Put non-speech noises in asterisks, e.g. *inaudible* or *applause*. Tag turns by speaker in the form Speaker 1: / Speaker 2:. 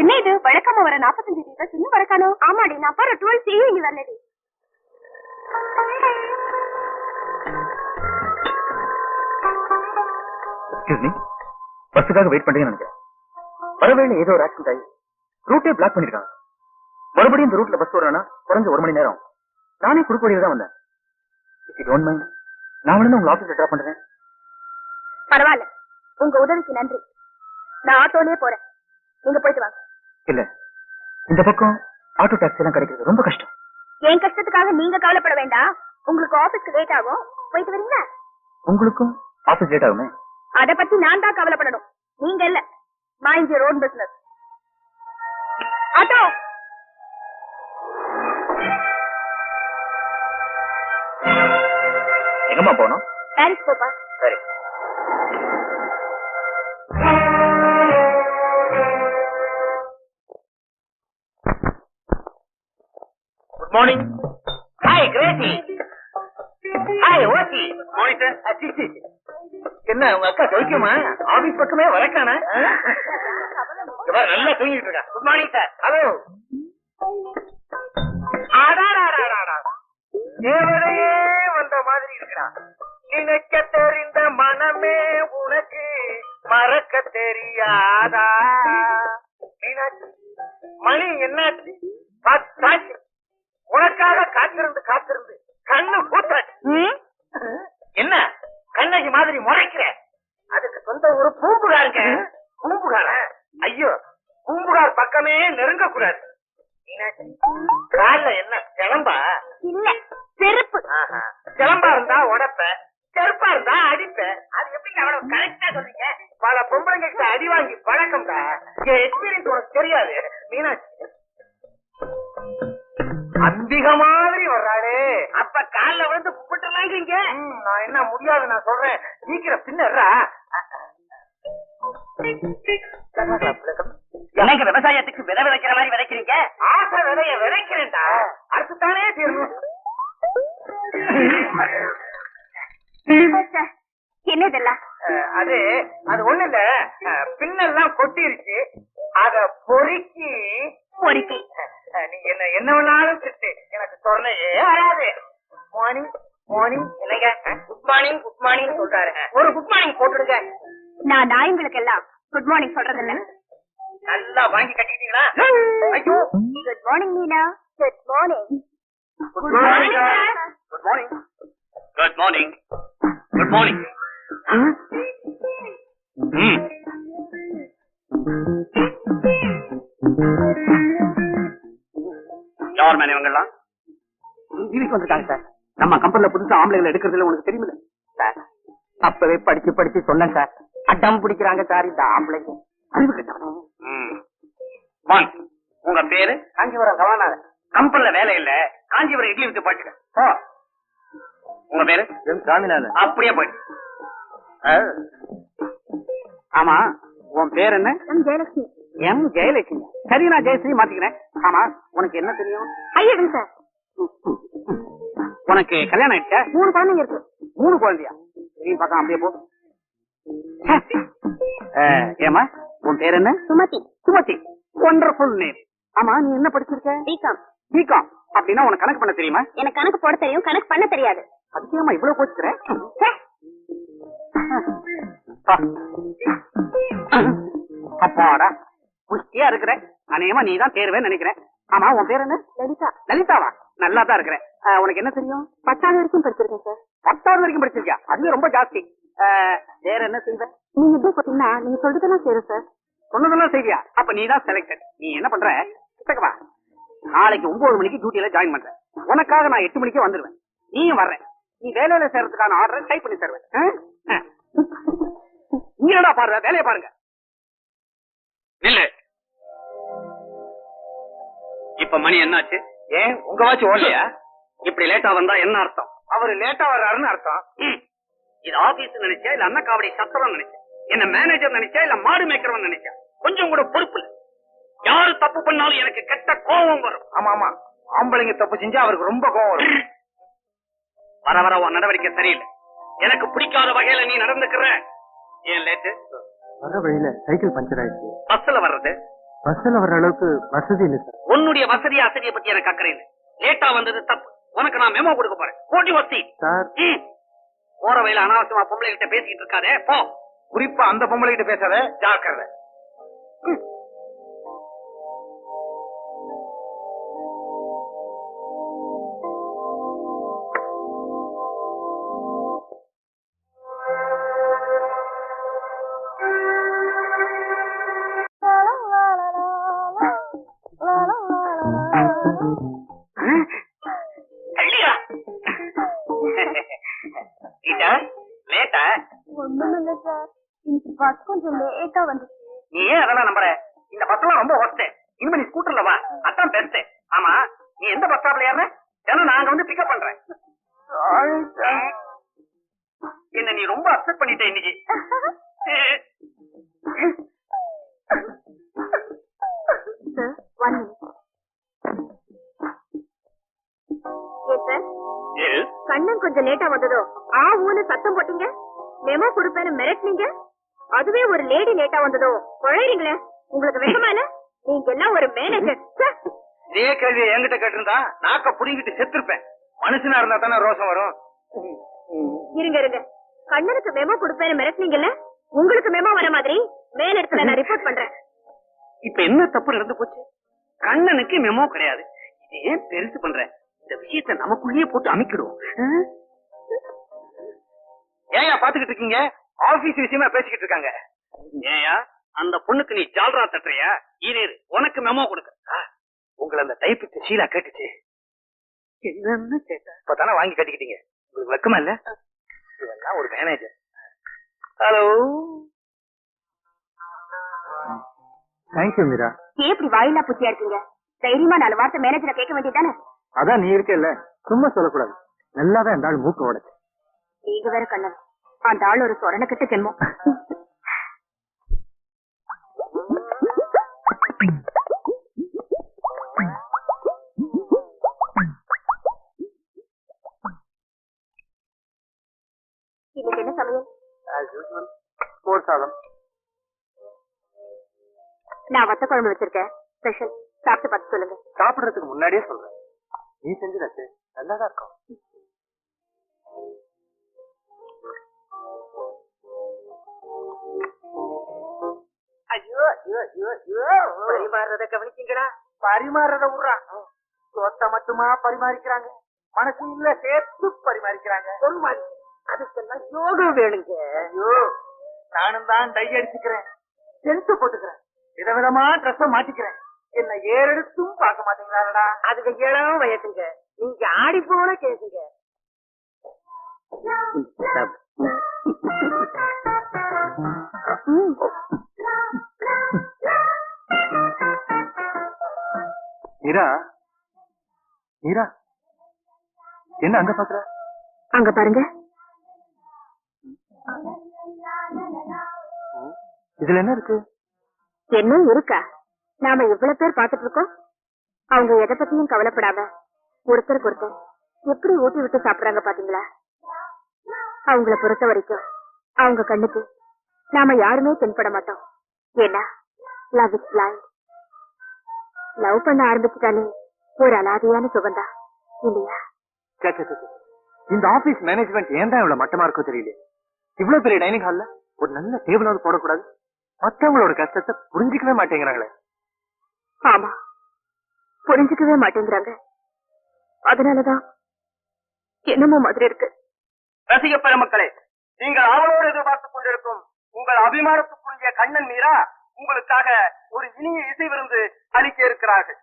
Speaker 1: என்ன இது? வழக்கமா வர நாற்பத்தஞ்சு டீச்சர்ஸ் இன்னும் வரக்கானோ ஆமாடி நான் பாரு டுவெல் செய்யும் இனி வரலடி
Speaker 2: எக்ஸ்கியூஸ் மீ பஸ்ஸுக்காக வெயிட் பண்றீங்கன்னு நினைக்கிறேன். வரவேல ஏதோ ஒரு ஆக்சிடென்ட் ஆகி. ரூட்டே பிளாக் பண்ணிருக்காங்க. மறுபடியும் இந்த ரூட்ல பஸ் வரணும்னா குறைஞ்ச ஒரு மணி நேரம். நானே குறுக்கு வழியில தான் வந்தேன். இஃப் டோன்ட் மைண்ட் நான் வேணும் உங்க ஆபீஸ்ல ட்ராப் பண்றேன்.
Speaker 1: பரவாயில்ல. உங்க உதவிக்கு நன்றி. நான் ஆட்டோலயே போறேன். நீங்க போயிட்டு வாங்க.
Speaker 2: இல்ல. இந்த பக்கம் ஆட்டோ டாக்ஸி எல்லாம் கிடைக்கிறது ரொம்ப கஷ்டம்.
Speaker 1: என் கஷ்டத்துக்காக நீங்க கவலைப்பட வேண்டாம். உங்களுக்கு ஆபீஸ்க்கு லேட் ஆகும். போயிட்டு வரீங்களா?
Speaker 2: உங்களுக்கும் ஆபீஸ் லேட் ஆகுமே?
Speaker 1: அத பத்தி நான் தான் கவலைப்படணும். நீங்க இல்ல. Mind your own business auto!
Speaker 2: எங்கம்மா போகணும்?
Speaker 1: பாரிஸ் போப்பா.
Speaker 2: மார்னிங்
Speaker 3: ஹாய் கிரேசி ஹாய் ஓசி மானிட்டர்
Speaker 2: என்ன உங்க அக்கா சௌக்கியமா? ஆபீஸ் பக்கமே வரக்கானா?
Speaker 3: நல்லா தூங்கிட்டு இருக்கா. குட் மார்னிங் சார்
Speaker 2: ஹலோ
Speaker 3: தேவதையே வந்த மாதிரி இருக்கிறான் நினைக்க தெரிந்த மனமே உனக்கு மறக்க தெரியாதா? மணி என்னாச்சு? உனக்காக காத்திருந்து காத்திருந்து கண்ணு பூத்தாச்சு என்ன? கண்ணகி மாதிரி முறைக்கிற? அதுக்கு சொந்த ஒரு பூம்புகாருங்க. பூம்புகார? ஐயோ பூம்புகார் பக்கமே நெருங்க கூடாது என்ன கிளம்பா?
Speaker 1: இல்ல செருப்பு.
Speaker 3: சிலம்பா இருந்தா உடப்ப செருப்பா இருந்தா அடிப்ப. அது எப்படிங்க அவ்வளவு கரெக்டா சொல்றீங்க? பல பொம்பளைங்க கிட்ட அடி வாங்கி பழக்கம்டா. என் எக்ஸ்பீரியன்ஸ் உனக்கு தெரியாது. மீனாட்சி அந்திக மாதிரி வர்றாளே. அப்ப கால்ல வந்து கும்பிட்டுலாங்க நான் என்ன முடியாது நான் சொல்றேன். சீக்கிரம் பின்னர்றா
Speaker 4: என்னங்க விவசாயத்துக்கு விதை விதைக்கிற மாதிரி விதைக்கிறீங்க?
Speaker 3: ஆசை விதைய விதைக்கிறேன்டா. அடுத்துத்தானே தீரணும்.
Speaker 1: என்ன இதெல்லாம்
Speaker 3: அது அது ஒண்ணு இல்ல பின்னெல்லாம் கொட்டிருச்சு. அத பொறுக்கி
Speaker 1: பொறுக்கி.
Speaker 3: நீ என்ன என்ன வேணாலும் திட்டு எனக்கு சொன்னையே வராது. மார்னிங் மார்னிங் என்னங்க? குட் மார்னிங் குட் மார்னிங் சொல்றாரு. ஒரு குட் மார்னிங் போட்டுடுங்க.
Speaker 1: நான் நாயங்களுக்கு எல்லாம் குட் மார்னிங் சொல்றது இல்ல
Speaker 3: நல்லா வாங்கி கட்டிக்கிட்டீங்களா ஐயோ.
Speaker 1: Good morning Meena good morning
Speaker 3: good morning
Speaker 4: good morning good morning good morning யார்
Speaker 2: டிவிக்கு வந்திருக்காங்க சார். நம்ம கம்பெனில புதுசா ஆம்பளைங்களை எடுக்கிறதுல உனக்கு தெரியுமில்ல? சார் அப்பவே படிச்சு படிச்சு சொன்னேன் சார். அடம் பிடிக்கிறாங்க சார் இந்த ஆம்பளைங்க. அறிவு கட்டவனே.
Speaker 4: உங்க பேரு?
Speaker 3: காஞ்சிபுரம் கவனாத
Speaker 4: கம்பெனில வேலை இல்ல. காஞ்சிபுரம் இட்லி வித்து பாட்டுக்க உங்க பேரு?
Speaker 2: எம் சாமிநாதன்.
Speaker 4: அப்படியே போயிட்டு
Speaker 2: ஆமா உன் பேர் என்ன?
Speaker 1: எம் ஜெயலட்சுமி.
Speaker 2: எம் ஜெயலட்சுமி. சரி நான் ஜெயஸ்ரீ மாத்திக்கிறேன். ஆமா உனக்கு என்ன தெரியும்?
Speaker 1: ஐயடுங்க சார்.
Speaker 2: உனக்கு கல்யாணம் ஆயிடுச்சா?
Speaker 1: மூணு குழந்தைங்க இருக்கு.
Speaker 2: மூணு குழந்தையா? சரி பார்க்கலாம் அப்படியே போ. ஏம்மா? உன் பேர் என்ன?
Speaker 1: சுமதி.
Speaker 2: சுமதி. ஒண்டர்ஃபுல் நேம் ஆமா நீ என்ன படிச்சிருக்க?
Speaker 1: பிகாம்
Speaker 2: பிகாம் அப்படின்னா உனக்கு கணக்கு பண்ண தெரியுமா?
Speaker 1: எனக்கு கணக்கு போட தெரியும் கணக்கு பண்ண தெரியாது.
Speaker 2: அதுக்கு ஏம்மா இவ்வளவு போச்சுக்கிறேன் அப்பாடா புஷ்டியா இருக்கிற. அநேகமா நீ தான் தேர்வேன்னு நினைக்கிறேன் ஆமா உன் பேர் என்ன?
Speaker 1: லலிதா.
Speaker 2: லலிதாவா? நல்லா தான் இருக்கிறேன் உனக்கு என்ன தெரியும்?
Speaker 1: பத்தாவது வரைக்கும் படிச்சிருக்கேன் சார்.
Speaker 2: பத்தாவது வரைக்கும் படிச்சிருக்கியா? அதுவே ரொம்ப ஜாஸ்தி. வேற என்ன செய்வ?
Speaker 1: நீங்க எப்படி பாத்தீங்கன்னா நீங்க சொல்றதெல்லாம் சேரும் சார்.
Speaker 2: சொன்னதெல்லாம் செய்வியா? அப்ப நீ தான் செலக்டட் நீ என்ன பண்ற? வா நாளைக்கு ஒன்பது மணிக்கு டியூட்டியில ஜாயின் பண்ற. உனக்காக நான் எட்டு மணிக்கே வந்துருவேன். நீயும் வர்ற. நீ வேலையில சேர்றதுக்கான ஆர்டரை டைப் பண்ணி தருவேன். ஆ? ஆ. நீ என்னடா பாருங்க வேலையை பாருங்க.
Speaker 4: நில்லு. இப்ப மணி என்னாச்சு?
Speaker 3: ஏன்? உங்க வாட்சி ஓடலையா?
Speaker 4: இப்படி லேட்டா வந்தா என்ன அர்த்தம்?
Speaker 3: அவரு லேட்டா வர்றாருன்னு அர்த்தம்.
Speaker 4: இது ஆபீஸ் நினைச்சா இல்ல அன்னக்காவடி சத்திரம் நினைச்சா? என்ன மேனேஜர் நினைச்சா இல்ல மாடு மேய்க்கிறவன் நினைச்சா? கொஞ்சம் கூட பொறுப்பு இல்ல. யாரு தப்பு பண்ணாலும் எனக்கு கெட்ட கோபம் வரும்.
Speaker 3: ஆமா ஆமா. ஆம்பளைங்க தப்பு செஞ்சா அவருக்கு ரொம்ப கோவம் வரும்.
Speaker 4: வர வர உன் நடவடிக்கை சரியில்லை. எனக்கு பிடிக்காத வகையில நீ நடந்துக்கிற. ஏன் லேட்டு
Speaker 2: வர வழியில சைக்கிள் பஞ்சர் ஆயிடுச்சு.
Speaker 4: பஸ்ல வர்றது.
Speaker 5: பஸ்ல வர்ற அளவுக்கு வசதி இல்லை சார்.
Speaker 4: உன்னுடைய வசதி அசதியை பத்தி எனக்கு அக்கறை இல்லை. லேட்டா வந்தது தப்பு. உனக்கு நான் மெமோ கொடுக்க போறேன். போட்டி வசதி
Speaker 5: சார்.
Speaker 4: போற வயல அனாவசியமா பொம்பளை கிட்ட பேசிக்கிட்டு இருக்காதே போ.
Speaker 5: குறிப்பா அந்த பொம்பளை கிட்ட பேசாத ஜாக்கிரதை.
Speaker 4: லேட்டா?
Speaker 1: ஒண்ணுமில்ல சார். இன்னைக்கு பஸ் கொஞ்சம் லேட்டா வந்துச்சு.
Speaker 4: நீ ஏன் அதெல்லாம் நம்புற? இந்த பஸ்லாம் ரொம்ப ஒஸ்ட் இனிமே நீ ஸ்கூட்டர்ல வா. அதான் பெஸ்ட் ஆமா நீ எந்த பஸ் ஸ்டாப்ல ஏற ஏன்னா நாங்க வந்து பிக்கப் பண்றேன். என்ன நீ ரொம்ப அப்செட் பண்ணிட்ட இன்னைக்கு. *laughs*
Speaker 1: சார் கண்ணன் கொஞ்சம் லேட்டா வந்ததோ? ஆ ஊன்னு சத்தம் போட்டீங்க? மெமோ கொடுப்பேன்னு மிரட்டினீங்க? அதுவே ஒரு லேடி லேட்டா வந்ததோ? குழைறீங்களே உங்களுக்கு வெக்கமா இல்ல? நீங்க எல்லாம் ஒரு மேனேஜர்
Speaker 5: இதே கேள்வியை என்கிட்ட கேட்டிருந்தா நாக்க புடிங்கிட்டு செத்துருப்பேன். மனுஷனா இருந்தா தானே ரோசம் வரும்.
Speaker 1: இருங்க இருங்க. கண்ணனுக்கு மெமோ கொடுப்பேன்னு மிரட்டினீங்கல்ல? உங்களுக்கு மெமோ வர மாதிரி மேலிடத்துல நான் ரிப்போர்ட் பண்றேன்.
Speaker 4: இப்ப என்ன தப்பு நடந்து போச்சு? கண்ணனுக்கு மெமோ கிடையாது. இது ஏன் பெருசு பண்ற? இந்த விஷயத்தை நமக்குள்ளேயே போட்டு அமைக்கிடுவோம்.
Speaker 5: ஏயா பாத்துக்கிட்டு இருக்கீங்க? ஆபீஸ் விஷயமா பேசிக்கிட்டு இருக்காங்க.
Speaker 4: ஏயா அந்த பொண்ணுக்கு நீ ஜால்ரா தட்டுறியா? இரு, உனக்கு மெமோ கொடுக்க.
Speaker 5: உங்களை அந்த டைப்பிஸ்ட் ஷீலா கேட்டுச்சு.
Speaker 4: என்னன்னு கேட்ட?
Speaker 5: இப்பதானே வாங்கி கட்டிக்கிட்டீங்க. உங்களுக்கு வெக்கமா இல்ல? இவெல்லாம் ஒரு மேனேஜர் ஹலோ தேங்க்யூ மீரா
Speaker 1: ஏன் இப்படி வாயிலா புத்தியா இருக்கீங்க? தைரியமா நாலு வார்த்தை மேனேஜரை கேட்க வேண்டியதானே
Speaker 5: அதான் நீ இருக்கல சும்மா சொல்லக்கூடாது. நல்லாதான் இந்த ஆள் மூக்க உடைச்சு.
Speaker 1: நீங்க வேற கண்ணன். அந்த ஆள் ஒரு சொரண கிட்ட ஜென்மம். இன்னைக்கு என்ன சமையல்
Speaker 5: போர் சாதம்.
Speaker 1: நான் வத்த குழம்பு வச்சிருக்கேன். ஸ்பெஷல் சாப்பிட்டு பார்த்து சொல்லுங்க.
Speaker 5: சாப்பிடுறதுக்கு முன்னாடியே சொல்றேன். நீ செஞ்சதாச்சு நல்லாதான் இருக்கும்.
Speaker 3: ஐயோ ஐயோ ஐயோ ஐயோ. பரிமாறுறத கவனிச்சீங்களா பரிமாறுறத விடுறா. சோத்த மட்டுமா பரிமாறிக்கிறாங்க? மனசு இல்ல சேர்த்து பரிமாறிக்கிறாங்க. பொறுமாறி அதுக்கெல்லாம் யோகம் வேணுங்க. ஐயோ நானும் தான் டை அடிச்சுக்கிறேன். சென்ட் போட்டுக்கிறேன். விதவிதமா ட்ரெஸ் மாட்டிக்கிறேன் என்ன ஏறெடுத்தும் பார்க்க மாட்டீங்களாடா? அதுக்கு ஏழாம வயசுங்க. நீங்க ஆடி போன கேக்குங்க.
Speaker 5: மீரா? மீரா? என்ன அங்க பாக்குற?
Speaker 1: அங்க பாருங்க.
Speaker 5: இதுல என்ன இருக்கு?
Speaker 1: என்ன இருக்கா? நாம இவ்வளவு பேர் பாத்துட்டு இருக்கோம். அவங்க எதை பத்தியும் கவலைப்படாம ஒருத்தருக்கு ஒருத்தர் எப்படி ஊட்டி விட்டு சாப்பிடுறாங்க பாத்தீங்களா? அவங்கள பொறுத்த வரைக்கும் அவங்க கண்ணுக்கு நாம யாருமே தென்பட மாட்டோம். ஏன்னா லவ் இஸ் பிளைண்ட் லவ் பண்ண ஆரம்பிச்சுட்டாலே ஒரு அலாதியான சுகந்தா இல்லையா?
Speaker 5: இந்த ஆபீஸ் மேனேஜ்மெண்ட் ஏன் தான் இவ்வளவு மட்டமா இருக்கோ தெரியல இவ்வளவு பெரிய டைனிங் ஹால்ல ஒரு நல்ல டேபிளாவது போடக்கூடாது. மத்தவங்களோட கஷ்டத்தை புரிஞ்சுக்கவே மாட்டேங்கிறாங்களே.
Speaker 1: ஆமா. புரிஞ்சுக்கவே மாட்டேங்கிறாங்க. அதனாலதான் என்னமோ மாதிரி இருக்கு.
Speaker 3: ரசிக பெருமக்களே நீங்கள் அவளோடு எதிர்பார்த்துக் கொண்டிருக்கும் உங்கள் அபிமானத்துக்குரிய கண்ணன் மீரா உங்களுக்காக ஒரு இனிய இசை விருந்து அளிக்க இருக்கிறார்கள்.